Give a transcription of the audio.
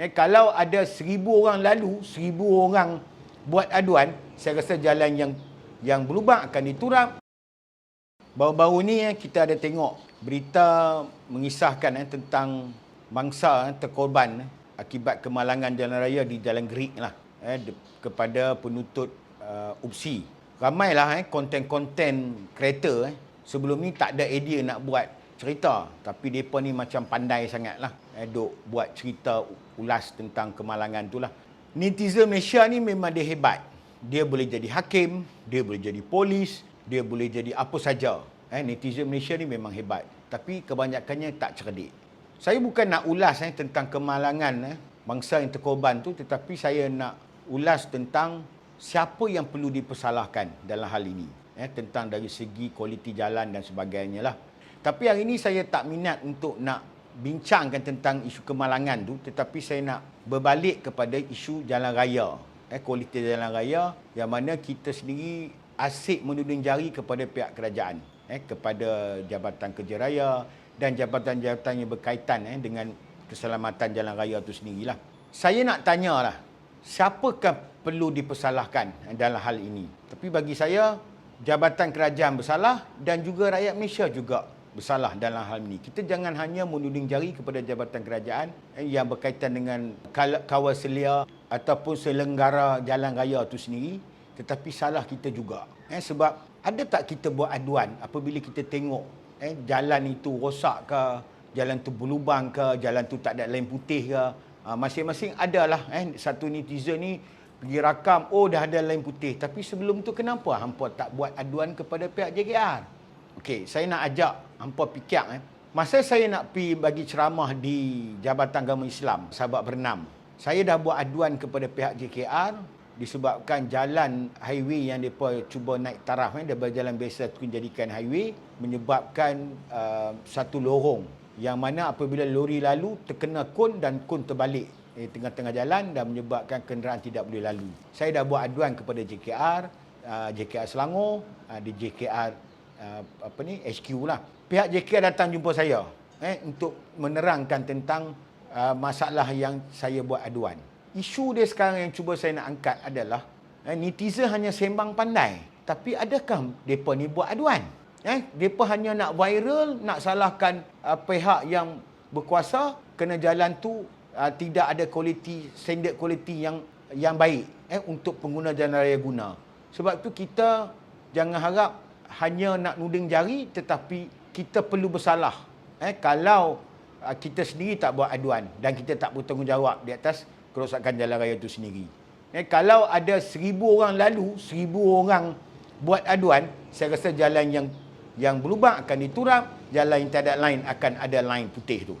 Eh, kalau ada seribu orang lalu, seribu orang buat aduan, saya rasa jalan yang yang berlubang akan diturap. Baru-baru ni eh, kita ada tengok berita mengisahkan eh, tentang bangsa eh, terkorban eh, akibat kemalangan jalan raya di Jalan Gerik lah eh, de, kepada penuntut uh, UPSI. Ramailah eh, konten-konten kereta eh, sebelum ni tak ada idea nak buat cerita tapi depa ni macam pandai sangatlah eh duk buat cerita ulas tentang kemalangan tu lah. Netizen Malaysia ni memang dia hebat. Dia boleh jadi hakim, dia boleh jadi polis, dia boleh jadi apa saja. Eh netizen Malaysia ni memang hebat. Tapi kebanyakannya tak cerdik. Saya bukan nak ulas eh tentang kemalangan eh bangsa yang terkorban tu tetapi saya nak ulas tentang siapa yang perlu dipersalahkan dalam hal ini. Eh tentang dari segi kualiti jalan dan sebagainya lah. Tapi hari ini saya tak minat untuk nak bincangkan tentang isu kemalangan tu tetapi saya nak berbalik kepada isu jalan raya. Eh kualiti jalan raya yang mana kita sendiri asyik menuding jari kepada pihak kerajaan, eh kepada Jabatan Kerja Raya dan jabatan-jabatan yang berkaitan eh dengan keselamatan jalan raya itu sendirilah. Saya nak tanyalah, siapakah perlu dipersalahkan dalam hal ini? Tapi bagi saya, jabatan kerajaan bersalah dan juga rakyat Malaysia juga bersalah dalam hal ini. Kita jangan hanya menuding jari kepada jabatan kerajaan eh, yang berkaitan dengan kawal selia ataupun selenggara jalan raya itu sendiri, tetapi salah kita juga. Eh, sebab ada tak kita buat aduan apabila kita tengok eh, jalan itu rosak ke, jalan tu berlubang ke, jalan tu tak ada lem putih ke, uh, masing-masing adalah eh, satu netizen ni pergi rakam, oh dah ada lem putih. Tapi sebelum tu kenapa hampa tak buat aduan kepada pihak JKR? Okey, saya nak ajak hampa fikir eh. Masa saya nak pi bagi ceramah di Jabatan Agama Islam, sahabat bernam. Saya dah buat aduan kepada pihak JKR disebabkan jalan highway yang mereka cuba naik taraf eh, daripada jalan biasa tu jadikan highway menyebabkan uh, satu lorong yang mana apabila lori lalu terkena kun dan kun terbalik di eh, tengah-tengah jalan dan menyebabkan kenderaan tidak boleh lalu. Saya dah buat aduan kepada JKR, uh, JKR Selangor, uh, di JKR uh, apa ni HQ lah. Pihak JK datang jumpa saya eh untuk menerangkan tentang uh, masalah yang saya buat aduan. Isu dia sekarang yang cuba saya nak angkat adalah eh, netizen hanya sembang pandai. Tapi adakah depa ni buat aduan? Eh, depa hanya nak viral, nak salahkan uh, pihak yang berkuasa kena jalan tu uh, tidak ada kualiti standard kualiti yang yang baik eh untuk pengguna jalan raya guna. Sebab tu kita jangan harap hanya nak nuding jari tetapi kita perlu bersalah. Eh, kalau uh, kita sendiri tak buat aduan dan kita tak bertanggungjawab di atas kerosakan jalan raya itu sendiri. Eh, kalau ada seribu orang lalu, seribu orang buat aduan, saya rasa jalan yang yang berlubang akan diturap, jalan yang tak ada lain akan ada lain putih tu.